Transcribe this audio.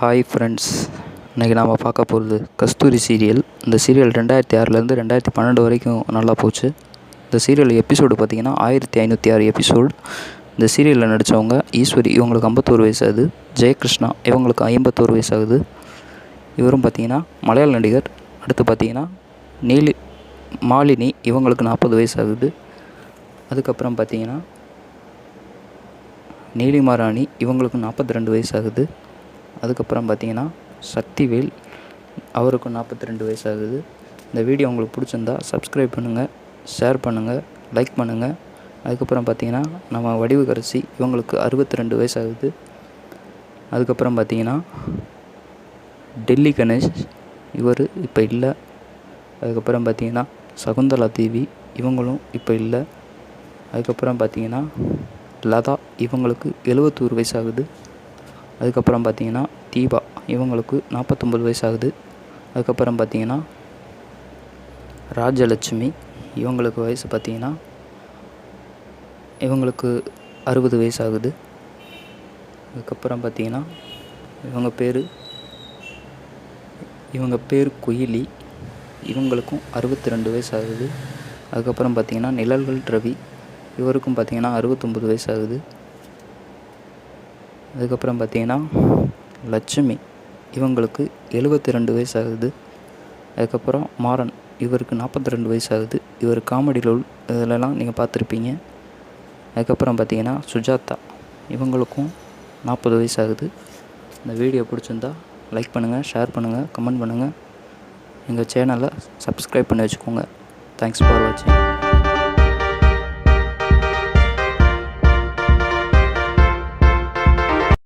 Hi friends இன்றைக்கி நாம் பார்க்க போகிறது கஸ்தூரி சீரியல். இந்த சீரியல் ரெண்டாயிரத்தி ஆறுலேருந்து ரெண்டாயிரத்தி பன்னெண்டு வரைக்கும் நல்லா போச்சு. இந்த சீரியல் எபிசோடு பார்த்திங்கன்னா ஆயிரத்தி ஐநூற்றி ஆறு எபிசோடு இந்த சீரியலில் நடித்தவங்க ஈஸ்வரி இவங்களுக்கு ஐம்பத்தோரு வயசு ஆகுது. ஜெயகிருஷ்ணா இவங்களுக்கு ஐம்பத்தோரு வயசு ஆகுது. இவரும் பார்த்திங்கன்னா மலையாள நடிகர். அடுத்து பார்த்திங்கன்னா நீலி மாலினி இவங்களுக்கு நாற்பது வயசு ஆகுது. அதுக்கப்புறம் பார்த்திங்கன்னா நீலிமாராணி இவங்களுக்கு நாற்பத்தி ரெண்டு வயசு ஆகுது. அதுக்கப்புறம் பார்த்தீங்கன்னா சக்திவேல். அவருக்கும் நாற்பத்தி ரெண்டு வயசு ஆகுது இந்த வீடியோ உங்களுக்கு பிடிச்சிருந்தா சப்ஸ்கிரைப் பண்ணுங்கள் ஷேர் பண்ணுங்கள் லைக் பண்ணுங்கள் அதுக்கப்புறம் பார்த்தீங்கன்னா நம்ம வடிவுக்கரசி இவங்களுக்கு அறுபத்தி ரெண்டு வயசு ஆகுது அதுக்கப்புறம் பார்த்தீங்கன்னா டெல்லி கணேஷ் இவர் இப்போ இல்லை. அதுக்கப்புறம் பார்த்தீங்கன்னா சகுந்தலா தேவி இவங்களும் இப்போ இல்லை. அதுக்கப்புறம் பார்த்தீங்கன்னா லதா இவங்களுக்கு எழுபத்தோரு வயசு ஆகுது அதுக்கப்புறம் பார்த்தீங்கன்னா தீபா இவங்களுக்கு நாற்பத்தொம்பது வயசு ஆகுது அதுக்கப்புறம் பார்த்தீங்கன்னா ராஜலட்சுமி இவங்களுக்கு வயசு பார்த்தீங்கன்னா இவங்களுக்கு அறுபது வயசு ஆகுது அதுக்கப்புறம் பார்த்தீங்கன்னா இவங்க பேர் இவங்க பேர் குயிலி இவங்களுக்கும் அறுபத்தி ரெண்டு வயசு ஆகுது அதுக்கப்புறம் பார்த்தீங்கன்னா நிழல்கள் ரவி இவருக்கும் பார்த்தீங்கன்னா அறுபத்தொம்பது வயசு ஆகுது அதுக்கப்புறம் பார்த்தீங்கன்னா லட்சுமி இவங்களுக்கு எழுபத்தி ரெண்டு வயசு ஆகுது அதுக்கப்புறம் மாறன் இவருக்கு நாற்பத்தி ரெண்டு வயசு ஆகுது இவர் காமெடி ரோல் இதிலலாம் நீங்கள் பார்த்துருப்பீங்க. அதுக்கப்புறம் பார்த்தீங்கன்னா சுஜாதா இவங்களுக்கும் நாற்பது வயசு ஆகுது இந்த வீடியோ பிடிச்சிருந்தா லைக் பண்ணுங்கள் ஷேர் பண்ணுங்கள் கமெண்ட் பண்ணுங்கள் எங்கள் சேனலை சப்ஸ்கிரைப் பண்ணி வச்சுக்கோங்க. தேங்க்ஸ் ஃபார் வாட்சிங்